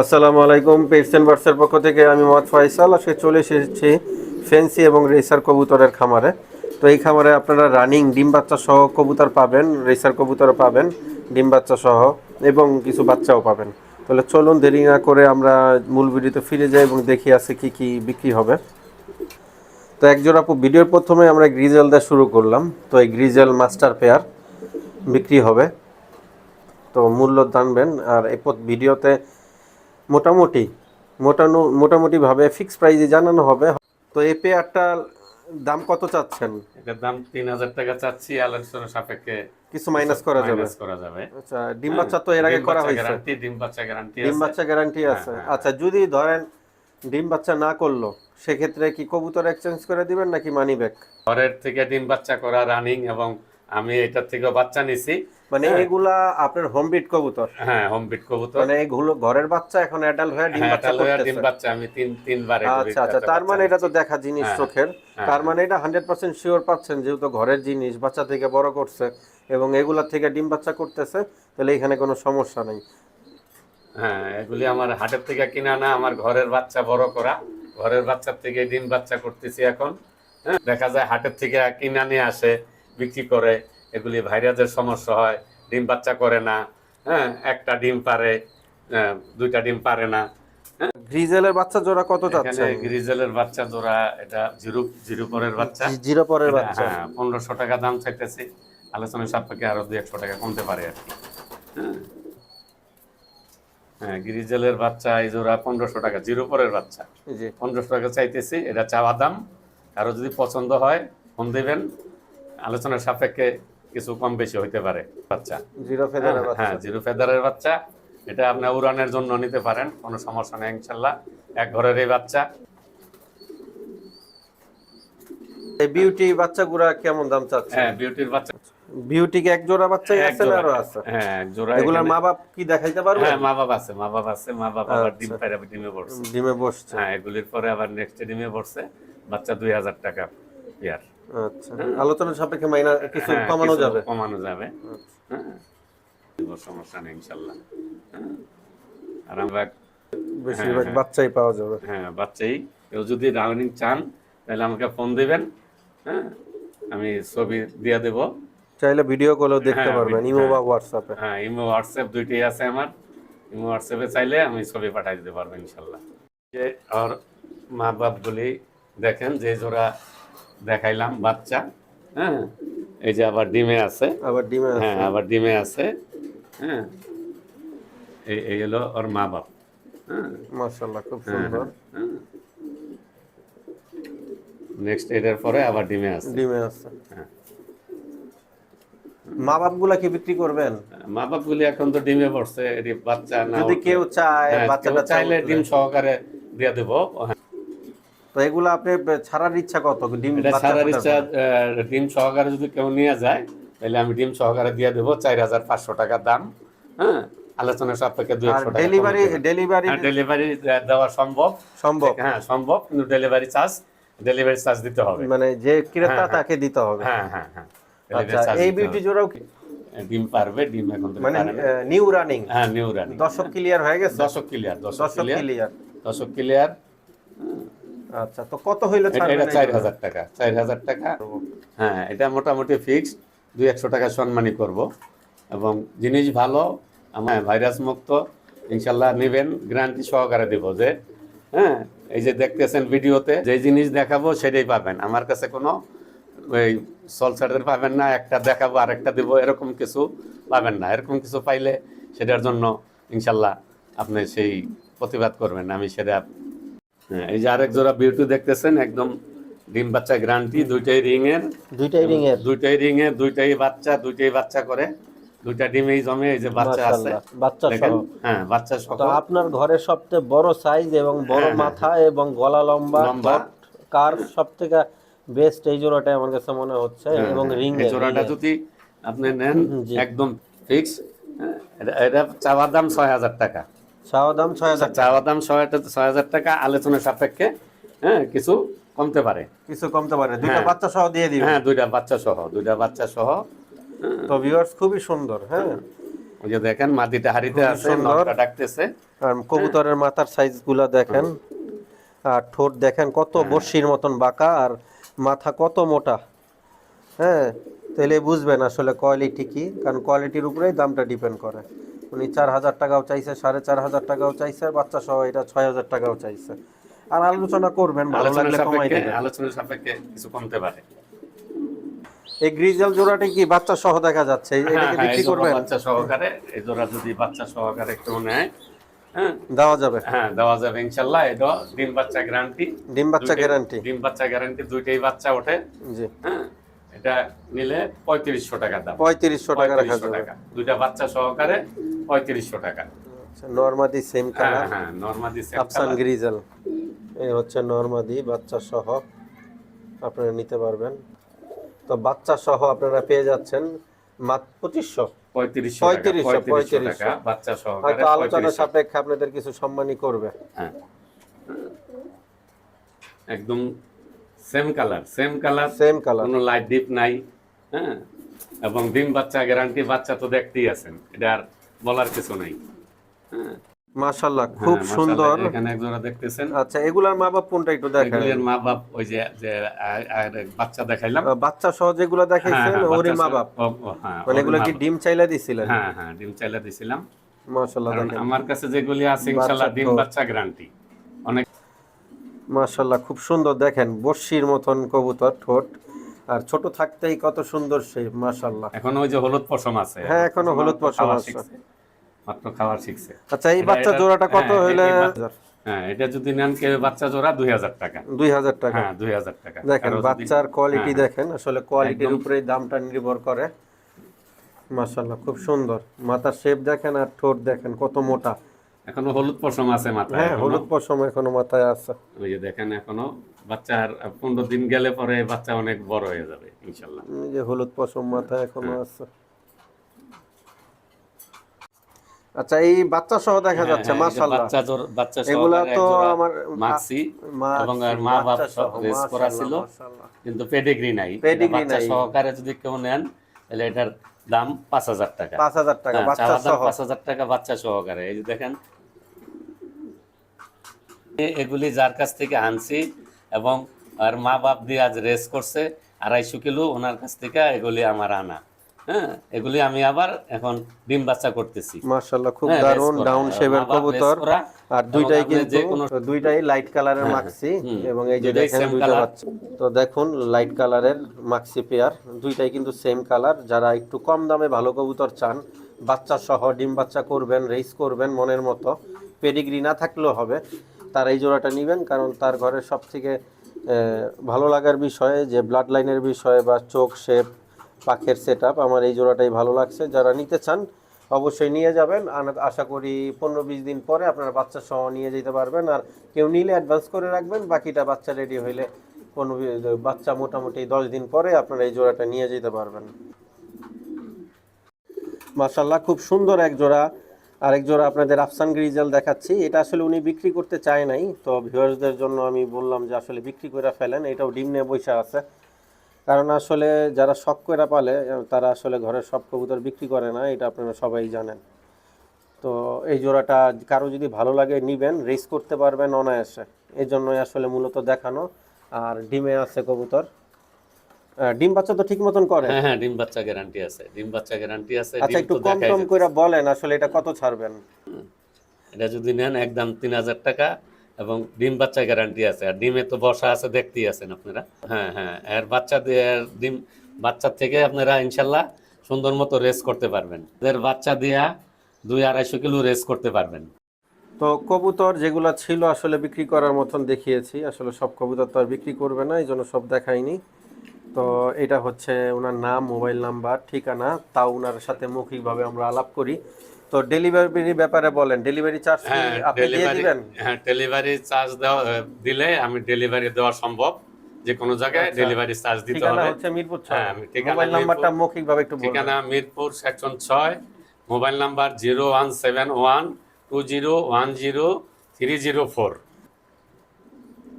আসসালামু আলাইকুম পেটসেন বার্সের পক্ষ থেকে আমি মোহাম্মদ ফয়সাল। আজকে চলে এসেছি ফেন্সি এবং রেসার কবুতরের খামারে। তো এই খামারে আপনারা রানিং ডিম বাচ্চা সহ কবুতর পাবেন রেসার কবুতরও পাবেন, ডিম বাচ্চা সহ, এবং কিছু বাচ্চাও পাবেন। তাহলে চলুন দেরি না করে আমরা মূল ভিডিওতে ফিরে যাই এবং দেখি আছে কি কি বিক্রি হবে। তো একজোড়া আপু, ভিডিওর প্রথমে আমরা গ্রিজেল দিয়ে শুরু করলাম। তো এই গ্রিজেল মাস্টার পেয়ার বিক্রি হবে। তো মূল্য জানবেন, আর এই ভিডিওতে মোটামুটি মোটানো মোটামুটিভাবে ফিক্স প্রাইজে জানানো হবে। তো এই পেয়ারটা দাম কত চাচ্ছেন? এটার দাম তিন হাজার টাকা চাচ্ছি আলোচনা সাপেক্ষে কিছু মাইনাস করা যাবে। মাইনাস করা যাবে। আচ্ছা ডিম বাচ্চা তো এর আগে করা হয়েছে। গ্যারান্টি ডিম বাচ্চা গ্যারান্টি ডিম বাচ্চা গ্যারান্টি আছে। হ্যাঁ, আচ্ছা যদি ধরেন ডিম বাচ্চা না করল সেক্ষেত্রে কি কবুতর এক্সচেঞ্জ করে দিবেন নাকি মানি ব্যাক ঘরের থেকে ডিম বাচ্চা করা রানিং এবং আমি এটার থেকে বাচ্চা নিছি। মানে হ্যাঁ। এগুলা আপনার হোম বিট কবুতর। হ্যাঁ হোম বিট কবুতর। মানে এগুলো ঘরের বাচ্চা এখন অ্যাডাল্ট হয়ে ডিম হ্যাঁ বাচ্চা লয়া ডিম বাচ্চা আমি তিন তিনবার আচ্ছা আচ্ছা তার মানে এটা তো দেখা জিনিস হ্যাঁ, চোখের। তার মানে এটা হান্ড্রেড পার্সেন্ট শিওর পাচ্ছেন যেহেতু ঘরের জিনিস বাচ্চা থেকে বড় করছে এবং এগুলা থেকে ডিম বাচ্চা করতেছে তাহলে এখানে কোনো সমস্যা নেই। হ্যাঁ এগুলি আমার হাটের থেকে কিনা না আমার ঘরের বাচ্চা বড় করা। ঘরের বাচ্চার থেকে ডিম বাচ্চা করতেছি এখন। হ্যাঁ দেখা যায় হাটের থেকে কিনা নিয়ে আসে বিক্রি করে। এগুলি ভাইরাসের সমস্যা হয় ডিম বাচ্চা করে না হ্যাঁ একটা ডিম পারে আহ, দুইটা ডিম পারে না গ্রিজেলের বাচ্চা জোড়া কত যাচ্ছে? গ্রিজেলের বাচ্চা জোড়া এটা জিরো জিরো পরের বাচ্চা। জিরো পরের বাচ্চা। হ্যাঁ পনেরোশো টাকা দাম চাইতেছি। আলোচনার সাপেক্ষে আরও দুই একশো টাকা কমতে পারে আর কি। হ্যাঁ। হ্যাঁ গ্রিজেলের বাচ্চা এই জোড়া পনেরোশো টাকা জিরো পরের বাচ্চা। পনেরোশো টাকা চাইতেছি এটা চাওয়া দাম। কারও যদি পছন্দ হয় ফোন দেবেন। আলোচনার সাপেক্ষে কিছু কম বেশি হইতে পারে বাচ্চা। জিরো ফেদারের বাচ্চা। হ্যাঁ জিরো ফেদারের বাচ্চা। এটা আপনি উড়ানের জন্য নিতে পারেন কোনো সমস্যা নেই ইনশাল্লাহ। এক ঘরের এই বাচ্চা। এই বিউটি বাচ্চাগুলা কেমন দাম চাচ্ছে? হ্যাঁ বিউটির বাচ্চা। বিউটিকে এক জোড়া বাচ্চাই আছে না আরও আছে? হ্যাঁ এক জোড়া এগুলার মা বাপ কি দেখাইতে পারবে? হ্যাঁ মা বাবা আছে মা বাবা আছে মা বাবা আবার ডিম আচ্ছা। পাইরা ডিমে পড়ছে ডিমে বসছে। হ্যাঁ এগুলির পরে আবার নেক্সট ডিমে পড়ছে বাচ্চা দুই হাজার টাকা ইয়ার আচ্ছা আলোচনার সাপেক্ষে মাইনা কিছু হ্যাঁ, কমানো যাবে। কমানো যাবে। আচ্ছা। হ্যাঁ। সমস্যা নেই ইনশাল্লাহ। হ্যাঁ। বেশিরভাগ হ্যাঁ। বাচ্চাই পাওয়া যাবে। হ্যাঁ বাচ্চাই। কেউ যদি রাউন্ডিং চান তাহলে আমাকে ফোন দিবেন। হ্যাঁ আমি ছবি দিয়ে দেব। চাইলে ভিডিও কলেও দেখতে পারবেন ইমো বা হ্যাঁ। হোয়াটসঅ্যাপে। হ্যাঁ ইমো হোয়াটসঅ্যাপ দুইটাই আছে আমার। ইমো হোয়াটসঅ্যাপে চাইলে আমি ছবি পাঠিয়ে দিতে পারব ইনশাল্লাহ। যে আর মা বাপগুলি দেখেন যে জোড়া দেখাইলাম বাচ্চা হ্যাঁ? এই যে আবার ডিমে আছে। আবার ডিমে হ্যাঁ আবার ডিমে আছে। হ্যাঁ? এই এই হলো ওর মা বাপ। হ্যাঁ? মাশাআল্লাহ খুব সুন্দর। নেক্সট এটার পরে আবার ডিমে আছে। ডিমে আছে। হ্যাঁ। মা বাপগুলা কি বিক্রি করবেন? মা বাপ গুলি এখন তো ডিমে পড়ছে বাচ্চা না যদি কেউ চায় হ্যাঁ, বাচ্চাটা চাইলে ডিম সহকারে দিয়ে দেবো। হ্যাঁ, তো এগুলো আপনি ছাড়ার ইচ্ছা কত? ডিম ফোটার ইচ্ছা ডিম সহকারে যদি কেউ নিয়ে যায় তাহলে আমি ডিম সহকারে দিয়ে দেবো চার হাজার পাঁচশো টাকা দাম হ্যাঁ? আলোচনা সাপেক্ষে দুই একশো ডেলিভারি ডেলিভারি ডেলিভারি দেওয়া সম্ভব। সম্ভব। হ্যাঁ সম্ভব কিন্তু ডেলিভারি চার্জ ডেলিভারি চার্জ দিতে হবে। মানে যে ক্রেতা হ্যাঁ, তাকে দিতে হবে। হ্যাঁ হ্যাঁ হ্যাঁ। আচ্ছা এই বিউটি। জোড়াও কি? ডিম পারবে ডিম এখন মানে নিউ রানিং হ্যাঁ নিউ রানি দর্শক ক্লিয়ার হয়ে গেছে? দশক ক্লিয়ার দশক ক্লিয়ার দশক ক্লিয়ার আচ্ছা তো কত হইলে এটা চার? হাজার টাকা চার হাজার টাকা। হ্যাঁ এটা মোটামুটি ফিক্সড দুই একশো টাকা সম্মানই করব। এবং জিনিস ভালো আমার ভাইরাস মুক্ত ইনশাল্লাহ নেবেন গ্যারান্টি সহকারে দেব যে হ্যাঁ এই যে দেখতেছেন ভিডিওতে যে জিনিস দেখাবো সেটাই পাবেন। আমার কাছে কোনো ওই সলসারের পাবেন না একটা দেখাবো আরেকটা দেব এরকম কিছু পাবেন না। এরকম কিছু পাইলে সেটার জন্য ইনশাল্লাহ আপনি সেই প্রতিবাদ করবেন আমি সেটা হ্যাঁ, এই যে আরেক জোড়া বিউটি দেখতেছেন একদম ডিম বাচ্চা গ্যারান্টি দুইটাই রিং এর দুইটাই রিং এর দুইটাই রিং এর দুইটাই বাচ্চা দুইটাই বাচ্চা করে। দুইটা ডিমেই জমে এই যে বাচ্চা আছে। বাচ্চা সহ। হ্যাঁ বাচ্চা সহ। তো আপনার ঘরের সবচেয়ে বড় সাইজ এবং বড় হ্যাঁ, হ্যাঁ। মাথা এবং গলা লম্বা লম্বা। কার সব থেকে বেস্ট এই জোড়াটাই আমার কাছে মনে হচ্ছে হ্যাঁ, এবং হ্যাঁ, রিং এই জোড়াটা যদি আপনি নেন একদম ফিক্স এটা চাওয়ার দাম ছয় হাজার টাকা। চাওয়া দাম ছয় হাজার চাওয়ার দাম ছয় ছয় হাজার টাকা আলোচনার সাপেক্ষে হ্যাঁ কিছু কমতে পারে। কিছু কমতে পারে। দুইটা হ্যাঁ। বাচ্চা সহ দিয়ে দিবেন হ্যাঁ দুইটা বাচ্চা সহ দুইটা বাচ্চা সহ তো ভিউয়ার্স খুবই সুন্দর হ্যাঁ। ওই যে দেখেন মাটিটা হাড়িতে আছে সুন্দর। ডাকতেছে। আর কবুতরের মাথার সাইজগুলা দেখেন আর ঠোঁট দেখেন কত বর্ষির মতন বাঁকা আর মাথা কত মোটা। হ্যাঁ তাহলে বুঝবেন আসলে কোয়ালিটি কি কারণ কোয়ালিটির উপরেই দামটা ডিপেন্ড করে। উনি চার হাজার টাকাও চাইছে সাড়ে চার হাজার টাকাও চাইছে বাচ্চা সহ এটা ছয় হাজার টাকাও চাইছে। আর আলোচনা করবেন ভালো লাগলে কমাই দেবেন। আলোচনার সাপেক্ষে কিছু কমতে পারে। এই গ্রিজেল জোড়াটা কি বাচ্চা সহ দেখা যাচ্ছে? হ্যাঁ কি হ্যাঁ বিক্রি করবেন? বাচ্চা সহকারে এই জোড়া যদি বাচ্চা সহকারে কেউ নেয় হ্যাঁ। দেওয়া যাবে। হ্যাঁ দেওয়া যাবে ইনশাল্লাহ। এটা ডিম বাচ্চা গ্যারান্টি। ডিম বাচ্চা গ্যারান্টি। ডিম বাচ্চা গ্যারান্টি দুইটাই বাচ্চা ওঠে। জি। হ্যাঁ এটা নিলে পঁয়ত্রিশশো টাকা দাম। পঁয়ত্রিশশো টাকা রাখা যাবে। টাকা। দুইটা বাচ্চা সহকারে পঁয়ত্রিশশো টাকা। নর্মাদি সেম হ্যাঁ কালার হ্যাঁ নর্মালি আফসান গ্রিজেল এই হচ্ছে নর্মাদি বাচ্চা সহ আপনারা নিতে পারবেন। তো বাচ্চা সহ আপনারা পেয়ে যাচ্ছেন মাত্র পঁচিশশো। পঁয়ত্রিশশো পঁয়ত্রিশশো, পঁয়ত্রিশশো বাচ্চা সহকারে হয়তো আলোচনা সাপেক্ষে আপনাদের কিছু সম্মানই করবে। হ্যাঁ। একদম same colour same colour same colour কোনো লাইট ডিপ নাই হ্যাঁ। এবং ডিম বাচ্চা গ্যারান্টি বাচ্চা তো দেখতেই আছেন। এটা আর বলার কিছু নাই। হ্যাঁ। মাশাল্লাহ খুব হ্যাঁ, সুন্দর। এখানে এক জোড়া দেখতেছেন। আচ্ছা এগুলার মা বাপ কোনটা একটু দেখেন। এগুলির মা বাপ ওই যে যে বাচ্চা দেখাইলাম। বাচ্চা সহ যেগুলো হ্যাঁ, দেখাইছেন হ্যাঁ, ওরই মা বাপ। হ্যাঁ, মানে এগুলো কি ডিম চাইলা দিছিলেন? হ্যাঁ হ্যাঁ ডিম চাইলে দিছিলাম। দেখেন। আমার কাছে যেগুলি আছে ইনশাল্লাহ ডিম বাচ্চা গ্যারান্টি অনেক খুব সুন্দর। দেখেন বর্ষির মতন কবুতর ঠোঁট। আর ছোট থাকতেই কত সুন্দর সেই মাশাল্লাহ এখন ওই যে হলুদ পশম আছে। হ্যাঁ, এখনও হলুদ পশম আছে। মাত্র খাওয়া শিখছে। আচ্ছা এই বাচ্চা জোড়াটা কত হ্যাঁ, হইলে হ্যাঁ এটা যদি নেন কেউ বাচ্চা জোড়া দুই হাজার টাকা। দুই হাজার টাকা। হ্যাঁ দুই হাজার টাকা। দেখেন বাচ্চার কোয়ালিটি হ্যাঁ, দেখেন আসলে কোয়ালিটির। উপরেই দামটা নির্ভর করে। মাশাল্লাহ খুব সুন্দর। মাথার শেপ দেখেন আর ঠোঁট দেখেন কত মোটা। এখনও হলুদ পশম আছে মাথায় হ্যাঁ। হলুদ পশম এখনও মাথায় আছে। ওই যে দেখেন এখনও বাচ্চার পনেরো দিন গেলে পরে বাচ্চা অনেক বড় হয়ে যাবে ইনশাল্লাহ যে হলুদ পশম মাথায় এখনও হ্যাঁ। আছে। আচ্ছা এই বাচ্চা সহ দেখা যাচ্ছে হ্যাঁ, হ্যাঁ, এই যে মাশাল্লাহ বাচ্চা জোর- বাচ্চা এগুলা তো আমার এবং আর মা বাপ সহ, রেস করা ছিল কিন্তু পেডিগ্রি নাই। সহকারে যদি কেউ নেন তাহলে এটার দাম পাঁচ হাজার টাকা। পাঁচ হাজার টাকা হ্যাঁ, বাচ্চা সহ টাকা বাচ্চা সহকারে। এই যে দেখেন। এগুলি যার কাছ থেকে আনছি এবং আর মা বাপ দিয়ে আজ রেস করছে আড়াইশো কিলো ওনার কাছ থেকে এগুলি আমার আনা। হ্যাঁ এগুলি আমি আবার এখন ডিম বাচ্চা করতেছি। মাশাআল্লাহ খুব হ্যাঁ, দারুণ করা। ডাউন শেপের কবুতর। আর দুইটাই কিন্তু দুইটাই লাইট কালারের মাক্সি এবং এই যে দেখেন দুইটা বাচ্চা। তো দেখুন লাইট কালারের মাক্সি পেয়ার দুইটাই কিন্তু সেম কালার যারা একটু কম দামে ভালো কবুতর চান বাচ্চা সহ ডিম বাচ্চা করবেন রেস করবেন মনের মতো পেডিগ্রি না থাকলেও হবে তার এই জোড়াটা নেবেন কারণ তার ঘরের সব থেকে ভালো লাগার বিষয়ে যে ব্লাড লাইনের বিষয়ে বা চোখ শেপ পাখের সেট আমার এই জোড়াটাই ভালো লাগছে। যারা নিতে চান, অবশ্যই নিয়ে যাবেন। আশা করি পনেরো বিশ দিন পরে আপনারা বাচ্চা সহ নিয়ে যেতে পারবেন। আর কেউ নিলে অ্যাডভান্স করে রাখবেন। বাকিটা বাচ্চা রেডি হইলে পনেরো বাচ্চা মোটামুটি দশ দিন পরে আপনারা এই জোড়াটা নিয়ে যেতে পারবেন। মার্শাল্লাহ খুব সুন্দর এক জোড়া। আরেক জোড়া আপনাদের আফসান গ্রিজেল দেখাচ্ছি। এটা আসলে উনি বিক্রি করতে চায় নাই। তো ভিউয়ার্সদের জন্য আমি বললাম যে আসলে বিক্রি করে ফেলেন। এটাও ডিম নিয়ে বসে আছে। কারণ আসলে যারা শখ করে পালে তারা আসলে ঘরের সব কবুতর বিক্রি করে না এটা আপনারা সবাই জানেন। তো এই জোড়াটা কারও যদি ভালো লাগে নিবেন রেস করতে পারবেন অনায়াসে। এই জন্যই আসলে মূলত দেখানো। আর ডিমে আছে কবুতর। ডিম বাচ্চা তো ঠিক মতন করে? হ্যাঁ হ্যাঁ ডিম বাচ্চা গ্যারান্টি আছে। ডিম বাচ্চা গ্যারান্টি আছে আচ্ছা একটু কম যাচ্ছে। করে বলেন আসলে এটা কত ছাড়বেন? এটা যদি নেন একদম তিন হাজার টাকা। এবং ডিম বাচ্চা গ্যারান্টি আছে। আর ডিমে তো বসা আছে, দেখতেই আছেন আপনারা। হ্যাঁ হ্যাঁ এর বাচ্চা ডিম, বাচ্চার থেকে আপনারা ইনশাল্লাহ সুন্দর মতো রেস করতে পারবেন। এদের বাচ্চা দিয়া দুই আড়াইশো কিলো রেস করতে পারবেন। তো কবুতর যেগুলো ছিল আসলে বিক্রি করার মতন দেখিয়েছি, আসলে সব কবুতর তো আর বিক্রি করবে না এই জন্য সব দেখাইনি। তো এটা হচ্ছে ওনার নাম, মোবাইল নাম্বার, ঠিকানা তাও ওনার সাথে মৌখিকভাবে আমরা আলাপ করি। তো ডেলিভারি ব্যাপারে বলেন ডেলিভারি চার্জ হ্যাঁ আপনি দিয়ে দিবেন? হ্যাঁ ডেলিভারি চার্জ দিলে আমি ডেলিভারি দেওয়া সম্ভব। যে কোনো জায়গায় আচ্ছা। ডেলিভারি চার্জ দিতে হবে। হচ্ছে মিরপুর ছয়। হ্যাঁ, আমি ঠিকানা মোবাইল নাম্বারটা মিরপুর- মৌখিকভাবে একটু বলবেন। ঠিকানা মিরপুর সেকশন ছয় mobile number zero one seven one two zero one zero three zero four.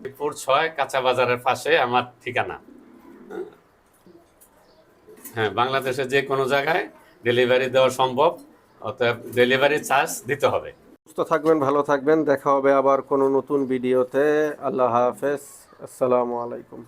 Mirpur ছয় কাঁচা বাজারের পাশে আমার ঠিকানা। হ্যাঁ বাংলাদেশে যে কোনো জায়গায় ডেলিভারি দেওয়া সম্ভব। অতএব ডেলিভারি চার্জ দিতে হবে। সুস্থ থাকবেন, ভালো থাকবেন। দেখা হবে আবার কোনো নতুন ভিডিওতে আল্লাহ হাফেজ। আসসালামু আলাইকুম।